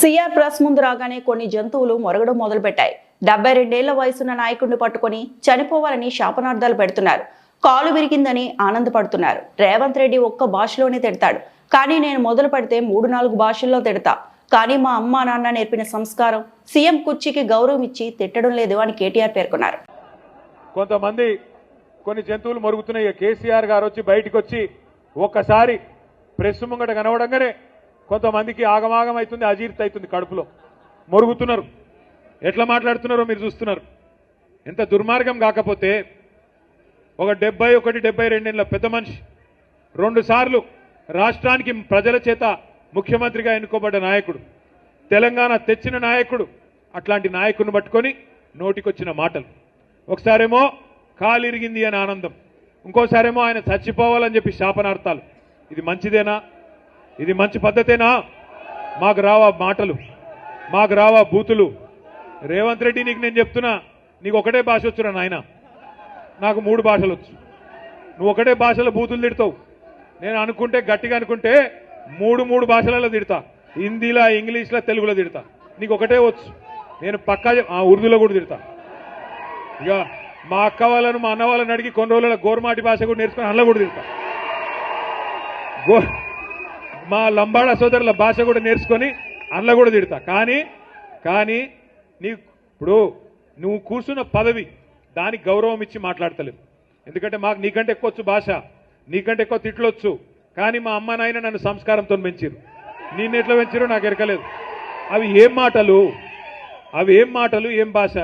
CR press ముందు రాగానే కొన్ని జంతువులు మొరగడం మొదలుపెట్టాయి. డెబ్బై రెండేళ్ళ వయసున్న నాయకుడిని పట్టుకొని చనిపోవాలని శాపనార్థాలు పెడుతున్నారు. కాలు విరిగిందని ఆనందపడుతున్నారు. రేవంత్ రెడ్డి ఒక్క భాషలోనే తిడతాడు. కానీ నేను మొదలు పెడితే మూడు నాలుగు భాషల్లో తిడతా. కానీ మా అమ్మా నాన్న నేర్పిన సంస్కారం సీఎం కుర్చీకి గౌరవం ఇచ్చి తిట్టడం లేదు అని కేటీఆర్ పేర్కొన్నారు. కొంతమంది కొన్ని జంతువులు మరుగుతున్నాయి. కేసీఆర్ గారు వచ్చి బయటకు వచ్చి ఒక్కసారి ప్రెస్ ముంగట కనవడంగానే కొంతమందికి ఆగమాగం అవుతుంది అజీర్తి అవుతుంది కడుపులో. మొరుగుతున్నారు. ఎట్లా మాట్లాడుతున్నారో మీరు చూస్తున్నారు. ఎంత దుర్మార్గం కాకపోతే ఒక డెబ్బై ఒకటి డెబ్బై రెండేళ్ళ పెద్ద మనిషి రెండుసార్లు రాష్ట్రానికి ప్రజల చేత ముఖ్యమంత్రిగా ఎన్నుకోబడ్డ నాయకుడు తెలంగాణ తెచ్చిన నాయకుడు అట్లాంటి నాయకుడిని పట్టుకొని నోటికొచ్చిన మాటలు. ఒకసారేమో కాలిరిగింది అని ఆనందం. ఇంకోసారేమో ఆయన చచ్చిపోవాలని చెప్పి శాపనార్థాలు. ఇది మంచిదేనా? ఇది మంచి పద్ధతేనా? మాకు రావా మాటలు మాకు రావా బూతులు. రేవంత్ రెడ్డి నీకు నేను చెప్తున్నా నీకు ఒకటే భాష వచ్చురా నాయన. నాకు మూడు భాషలు వచ్చు. నువ్వు ఒకటే భాషలో బూతులు తిడతావు. నేను అనుకుంటే గట్టిగా అనుకుంటే మూడు మూడు భాషలలో తిడతా. హిందీలో ఇంగ్లీష్లో తెలుగులో తిడతా. నీకు ఒకటే వచ్చు. నేను పక్కా ఉర్దూలో కూడా తిడతా. ఇక మా అక్క వాళ్ళను మా అన్న వాళ్ళని అడిగి కొన్ని రోజుల గోర్మాటి భాష కూడా నేర్చుకుని అందులో కూడా తిడతా. గో మా లంబాడ సోదరుల భాష కూడా నేర్చుకొని అందులో కూడా తిడతా. కానీ కానీ నీ ఇప్పుడు నువ్వు కూర్చున్న పదవి దానికి గౌరవం ఇచ్చి మాట్లాడతలేవు. ఎందుకంటే మాకు నీకంటే ఎక్కువ వచ్చు భాష నీకంటే ఎక్కువ తిట్లొచ్చు కానీ మా అమ్మ నాయన నన్ను సంస్కారంతో పెంచారు నిన్ను ఎట్లా పెంచారో నాకు ఎరకలేదు. అవి ఏం మాటలు? అవి ఏం మాటలు? ఏం భాష?